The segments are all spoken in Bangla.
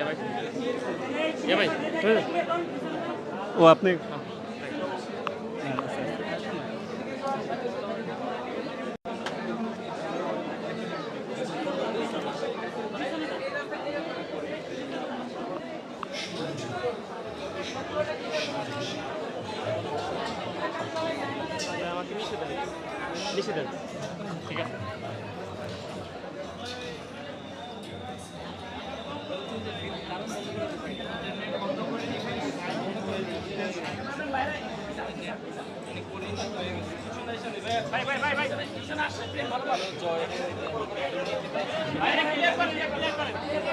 এ ভাই। ও আপনি আমাকে দেন। মিশে দেন। ঠিক আছে। ভাই ভাই ভাই ভাই ভালো ভালো জয় ভাই ক্লিয়ার করেন ক্লিয়ার করেন ভাই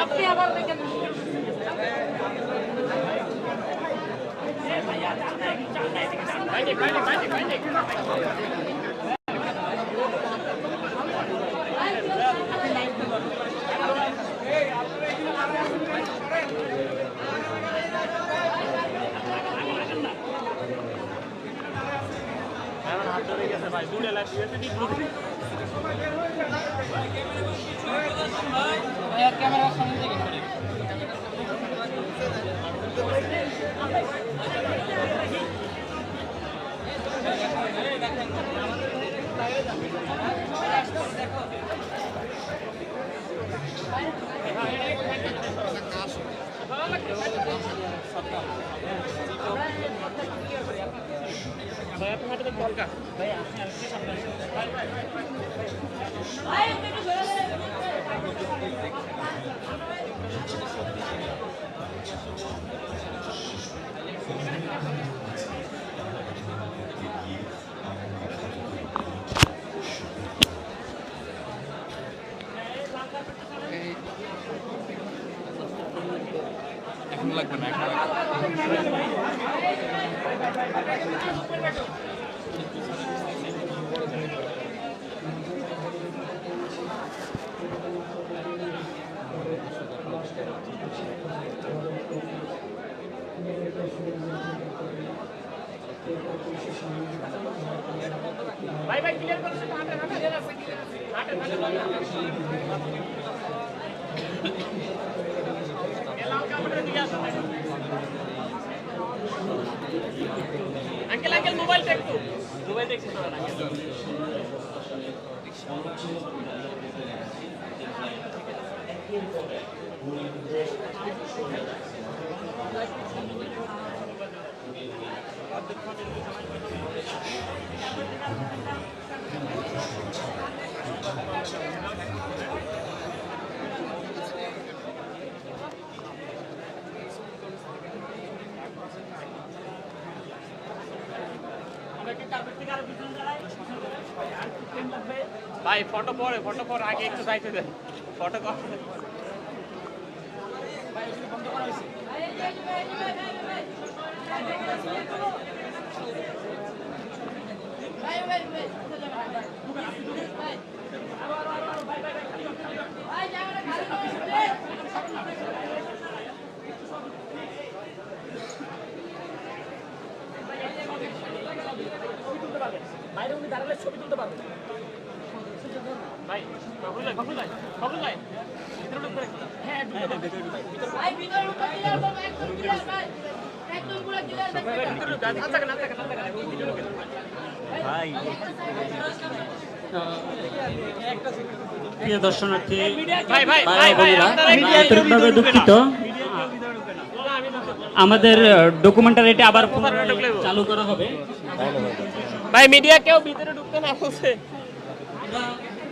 আপনি আবার দেখেন ভাই ভাই ভাই ভাই দেখ এখন হাত ধরে গেছে ভাই দুটো লাইফ দিয়েছে ঠিক বুঝলি ক্যামেরার সামনে থেকে সরে ভাই আপনি হাতে দেখতে হালকা এখন লাগবে না এখন ভাই ভাই ক্লিয়ার আসুন আঙ্কেল আঙ্কেল মোবাইলটা একটু। মোবাইল দেখছি তো আঙ্কেল। ভাই ফটো পরে ফটো পরে আগে একটু যাইতে দেন ফটো উনি দাঁড়ালে ছবি তুলতে পারবেন ভাই বাবুল ভাই বাবুল ভাই বাবুল ভাই। ভিতরে হ্যাঁ ভিতরে ভাই ভিতরে ঢুকে ক্লিয়ার করো একদম ক্লিয়ার ভাই। একদম পুরো ক্লিয়ার ভিতরে ভাই। প্রিয় দর্শনার্থী ভাই ভাই ভাই ভাই। দুঃখিত। আমাদের ডকুমেন্টারিটা আবার চালু করা হবে। ভাই মিডিয়া কেউ ভিতরে ঢুকতে না বলছে।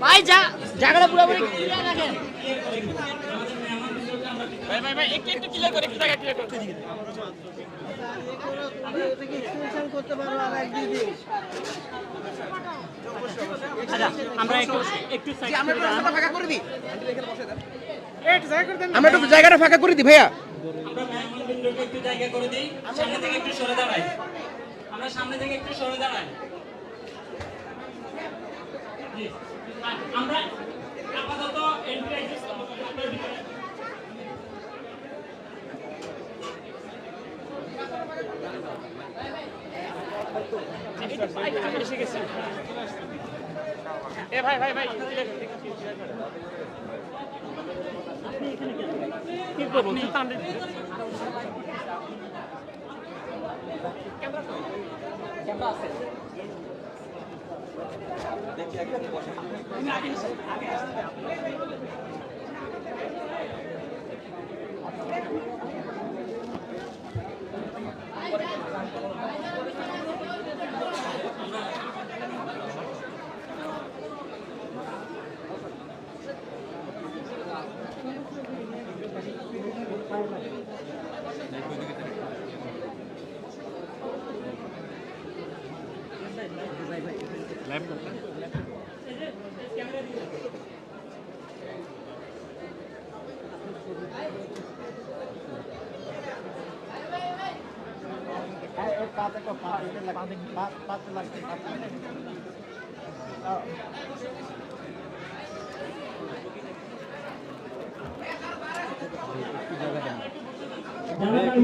ভাই যা জায়গাটা পুরোপুরি ক্লিয়ার রাখেন ভাই ভাই ভাই একটু একটু ক্লিয়ার করে একটু জায়গা ক্লিয়ার করে। আচ্ছা আমরা একটু একটু আমরা করে একটু জায়গাটা ফাঁকা করে দিই ভাইয়া। মেহমান একটু জায়গা করে দিই সামনে থেকে একটু সরে দাঁড়াই। আমরা সামনে থেকে একটু সরে দাঁড়াই। আমরা আপাতত এন্ট্রি এক্সিট এসে গেছি এ ভাই ভাই ভাই clear করে, clear করে। কি আগে টান দিবি।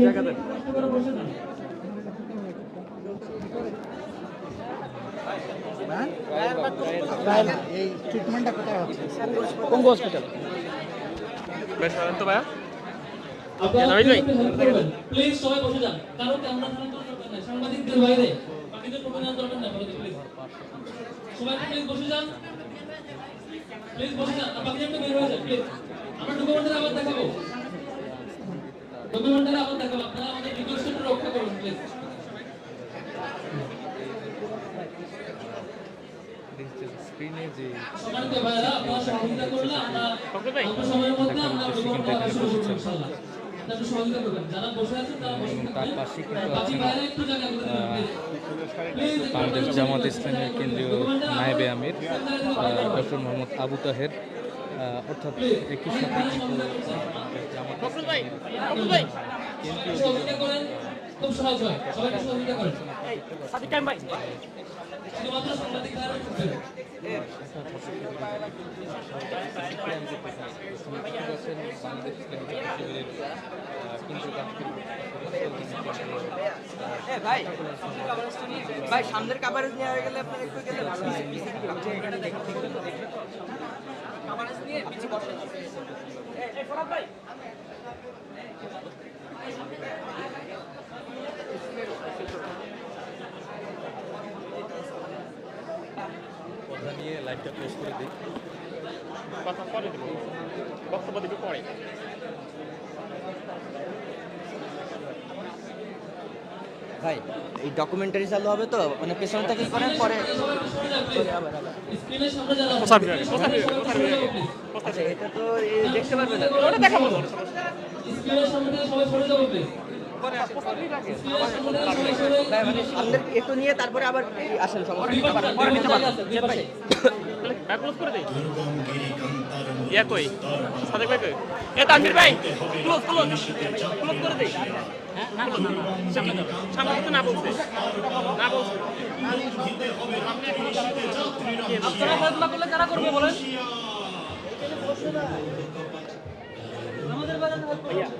জায়গা দেন। বসে যান বেশ ভালো তো ভাইয়া আপনারা নাবিল ভাই। একটু help করবেন। Please সবাই বসে যান। কারও ক্যামেরা ধরার দরকার নাই। সাংবাদিকদের বাইরে বাকিদের প্রবলেম দরকার নাই বলে দিন, সবাই একটু বসে যান। Please বসে যান। আর বাকিরা বের হয়ে যান, please। আমরা ডকুমেন্টারি আবার দেখাবো। ডকুমেন্টারি আবার দেখাবো। আপনারা আমাদের রিকোয়েস্টটা রক্ষা করুন, please। স্ক্রিনে যে তারা পাশে কিন্তু জামাত ইসলামের কেন্দ্রীয় নায়েবে আমির ডক্টর মোহাম্মদ আবু তাহের অর্থাৎ একই সাথে জামাত ফখরুল খুব সহজ হয় সবাইকে সহযোগিতা করেন সাদিক কাইম ভাই। শুধুমাত্র সাংবাদিক সামনের কাভারেজ নিয়ে হয়ে গেলে আপনার একটু গেলে ভালো হয়। কাভারেজ নিয়ে পিছিয়ে বসেন। ভাই। লাইভটা প্রেস করে দিই। কথা পরে দেবো। বক্তব্য দেবো পরে। ভাই এই ডকুমেন্টারি চালু হবে তো? মানে পেছনে থেকে করেন? পরে। আচ্ছা এটা তো দেখতে পারবে না। ওটা দেখাবো। তো। স্ক্রিনের সামনে থেকে সবাই সরে যাব প্লিজ স্ক্রিনের সামনে থেকে সবাই সরে ভাই মানে সামনের একটু নিয়ে তারপরে আবার আসেন সমস্যা নেই। দুই পাশে দুই পাশে জায়গা আছে, দুই পাশে। তাহলে ব্যাক ক্লোজ করে দেই। ইয়া কই? সাদিক ভাই কই? এ তানভীর ভাই! Close close. ক্লোজ করে দেই। হ্যাঁ না না, না। না, সামনে যাও। সামনে তো না বলছে। না বলছে। আপনারা করলে কারা করবে বলেন।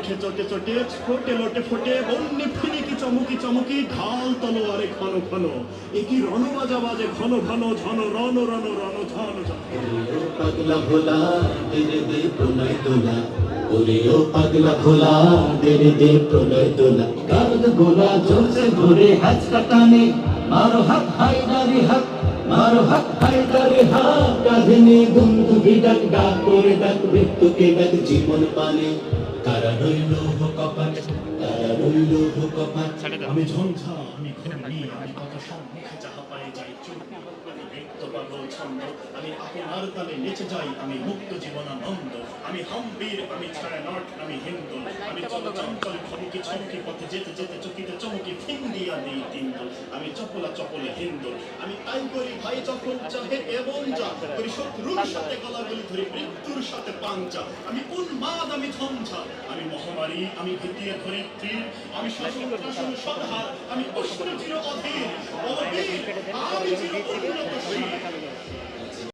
ওঠে চটে ছোটে লোটে ফোটে বন্যে ফিনিকি চমকি চমকি, ঢাল তলোয়ারে ঘন ঘন একই রণ বাজা বাজে, ঘন ঘন ঝন, রণ রণ রণ ঝন পাগলা ভোলা ধীরে দে প্রলয় তোলা। ওরে ও পাগলা খোলা দেরে দে প্রলয় দোলা কারদ গোলা চলছে ধরে, হাত কাটানে। মারো হাত হাইদারি হাত। মারো হাত হাইদারি হাত। কাঁধে বন্ধু ডাক ডাক করে ডাক, মৃত্যুকে ডাক জীবন পানে। কারা রইল কপাট তারা রইল কপাট আমি ঝঞ্ঝা আমি ঘূর্ণি আমি কত সম্মুখে যাহা পাই যাই নৃত্য পাগল ছন্দ আমি আপনার তালে নেচে যাই আমি মুক্ত জীবনানন্দ আমি হাম্বির আমি ছাড়া নট আমি হিন্দু আমি চল চঞ্চল খমকি ছমকি পথে যেতে যেতে চকিতে চমকি ফিং দিয়া দিই তিন্দু আমি চপলা চপলে হিন্দু আমি তাই করি ভাই যখন চাহে এবং যা করি শত্রুর সাথে গলাগলি ধরি মৃত্যুর সাথে পাঞ্চা আমি উন্মাদ আমি ঝঞ্ঝা আমি মহামারী আমি ভিতিয়ে ধরিত্রী আমি শাসন শাসন সদহার আমি অশ্রু চির অধীর আমি চির উন্নতশীল